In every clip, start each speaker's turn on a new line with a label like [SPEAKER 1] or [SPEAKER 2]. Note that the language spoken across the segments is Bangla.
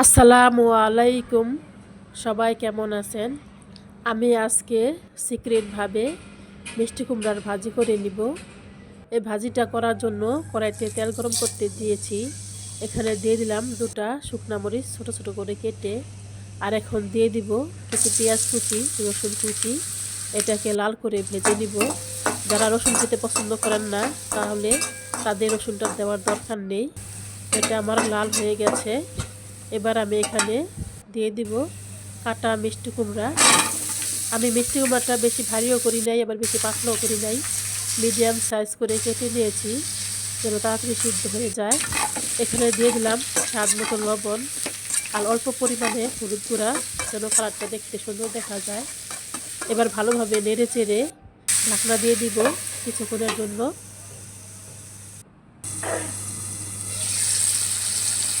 [SPEAKER 1] আসসালামু আলাইকুম। সবাই কেমন আছেন? আমি আজকে সিক্রেটভাবে মিষ্টি কুমড়ার ভাজি করে নিব। এই ভাজিটা করার জন্য কড়াইতে তেল গরম করতে দিয়েছি। এখানে দিয়ে দিলাম দুটা শুকনা মরিচ ছোটো ছোটো করে কেটে। আর এখন দিয়ে দিব কিছু পেঁয়াজ কুচি, রসুন কুচি। এটাকে লাল করে ভেজে নিব। যারা রসুন খেতে পছন্দ করেন না, তাহলে তাদের রসুনটা দেওয়ার দরকার নেই। এটা আমার লাল হয়ে গেছে। এবার আমি এখানে দিয়ে দিব কাটা মিষ্টি কুমড়া। আমি মিষ্টি কুমড়াটা বেশি ভারীও করি নাই, আবার বেশি পাতলাও করি নাই। মিডিয়াম সাইজ করে কেটে নিয়েছি, যেন তাড়াতাড়ি সিদ্ধ হয়ে যায়। এখানে দিয়ে দিলাম স্বাদ মতো লবণ আর অল্প পরিমাণে হলুদ গুঁড়া, যেন কালারটা দেখতে সুন্দর দেখা যায়। এবার ভালোভাবে নেড়ে চেড়ে ঢাকনা দিয়ে দিব কিছুক্ষণের জন্য।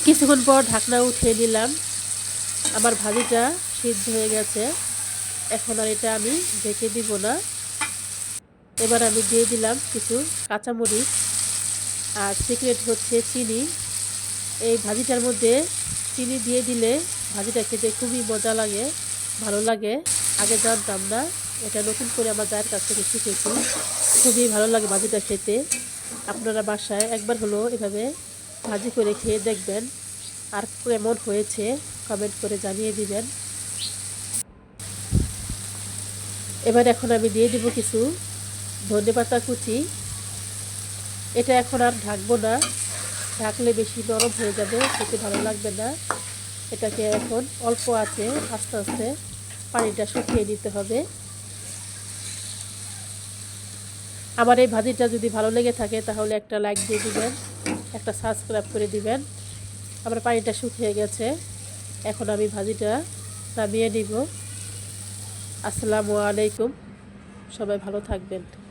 [SPEAKER 1] কিছুক্ষণ পর ঢাকনা উঠিয়ে নিলাম। আমার ভাজিটা সিদ্ধ হয়ে গেছে। এখন আর এটা আমি ঢেকে দিব না। এবার আমি দিয়ে দিলাম কিছু কাঁচামরিচ আর সিক্রেট হচ্ছে চিনি। এই ভাজিটার মধ্যে চিনি দিয়ে দিলে ভাজিটা খেতে খুবই মজা লাগে, ভালো লাগে। আগে জানতাম না, এটা নতুন করে আমার দায়ের কাছ থেকে শিখেছি। খুবই ভালো লাগে ভাজিটা খেতে। আপনারা বাসায় একবার হলো এভাবে ভাজি করে খেয়ে দেখবেন আর কেমন হয়েছে কমেন্ট করে জানিয়ে দিবেন। এবার এখন আমি দিয়ে দিব কিছু ধনে পাতা কুচি। এটা এখন আর ঢাকবো না, ঢাকলে বেশি নরম হয়ে যাবে, খেতে ভালো লাগবে না। এটাকে এখন অল্প আছে, আস্তে আস্তে পানিটা শুকিয়ে নিতে হবে। আমার এই ভাজিটা যদি ভালো লেগে থাকে, তাহলে একটা লাইক দিয়ে দিবেন, একটা সাবস্ক্রাইব করে দিবেন। আমার পানিটা শুকিয়ে গেছে। এখন আমি ভাজিটা নামিয়ে নিব। আসসালামু আলাইকুম। সবাই ভালো থাকবেন।